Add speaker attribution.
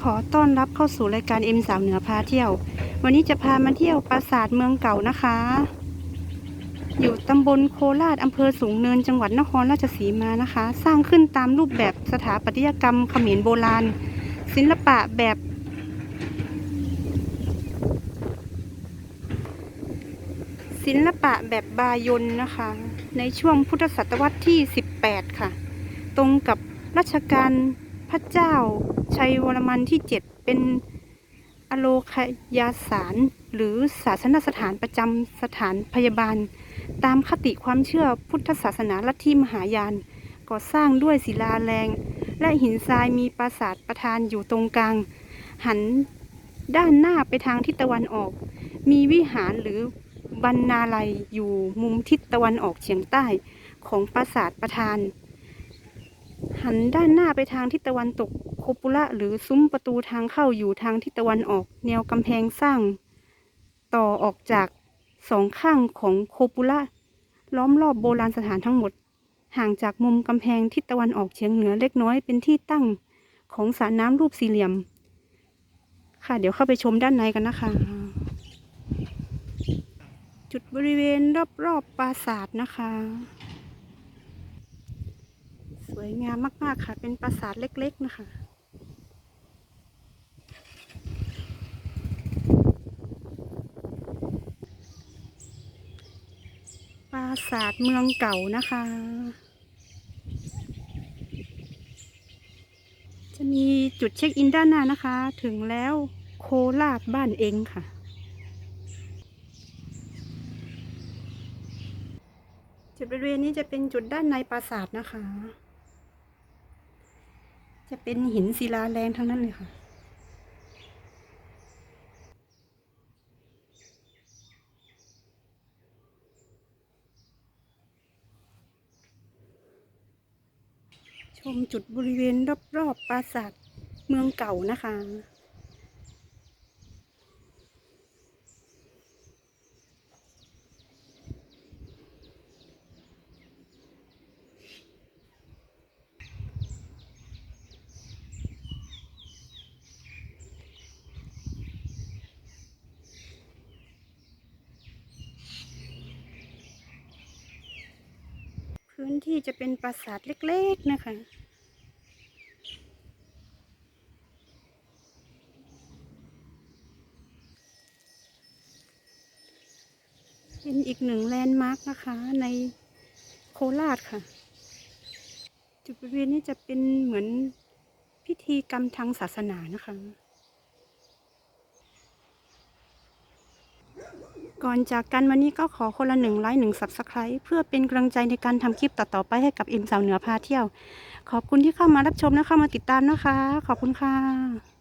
Speaker 1: ขอต้อนรับเข้าสู่รายการ M สาวเหนือพาเที่ยว วันนี้จะพามาเที่ยวปราสาทเมืองเก่านะคะ อยู่ตำบลโคราชอำเภอสูงเนินจังหวัดนครราชสีมานะคะ สร้างขึ้นตามรูปแบบสถาปัตยกรรมเขมรโบราณ ศิลปะแบบศิลปะแบบบายนนะคะ ในช่วงพุทธศตวรรษที่ 18 ค่ะ ตรงกับรัชกาล พระเจ้าชัยวรมันที่ 7 เป็นอโลคยาสาร หรือศาสนสถานประจำสถานพยาบาล ตามคติความเชื่อพุทธศาสนาลัทธิมหายาน ก่อสร้างด้วยศิลาแรง และหินทรายมีปราสาทประธานอยู่ตรงกลาง หันด้านหน้าไปทางทิศตะวันออก มีวิหารหรือบรรณาลัยอยู่มุมทิศตะวันออกเฉียงใต้ของปราสาทประธาน หันด้านหน้าไปทางทิศตะวันตกโคปุระหรือซุ้มประตูทางเข้าอยู่ทางทิศตะวันออก แนวกำแพงสร้าง ต่อออกจากสองข้างของโคปุระล้อมรอบโบราณสถานทั้งหมด ห่างจากมุมกำแพงทิศตะวันออกเฉียงเหนือเล็กน้อยเป็นที่ตั้งของสระน้ำรูปสี่เหลี่ยม ค่ะ เดี๋ยวเข้าไปชมด้านในกันนะคะ จุดบริเวณรอบๆปราสาทนะคะ วยงามมาก ๆ ค่ะ เป็นปราสาทเล็ก ๆ นะคะ ปราสาทเมืองเก่านะคะ จะมีจุดเช็คอินด้านหน้านะคะ ถึงแล้วโคราชบ้านเองค่ะจุดบริเวณนี้จะเป็นจุดด้านในปราสาทนะคะ จะเป็นหินศิลาแรงทั้งนั้นเลยค่ะ ชมจุดบริเวณรอบๆปราสาทเมืองเก่านะคะ พื้นที่จะเป็นปราสาทเล็ก ๆ นะคะ เป็นอีกหนึ่งแลนด์มาร์กนะคะในโคราชค่ะ จุดบริเวณนี้จะเป็นเหมือนพิธีกรรมทางศาสนานะคะ ก่อนจากกันวันนี้ก็ขอคนละหนึ่งไลค์หนึ่งสับสไครต์เพื่อเป็นกำลังใจในการทำคลิปต่อๆไปให้กับเอ็มสาวเหนือพาเที่ยว ขอบคุณที่เข้ามารับชมและเข้ามาติดตามนะคะ ขอบคุณค่ะ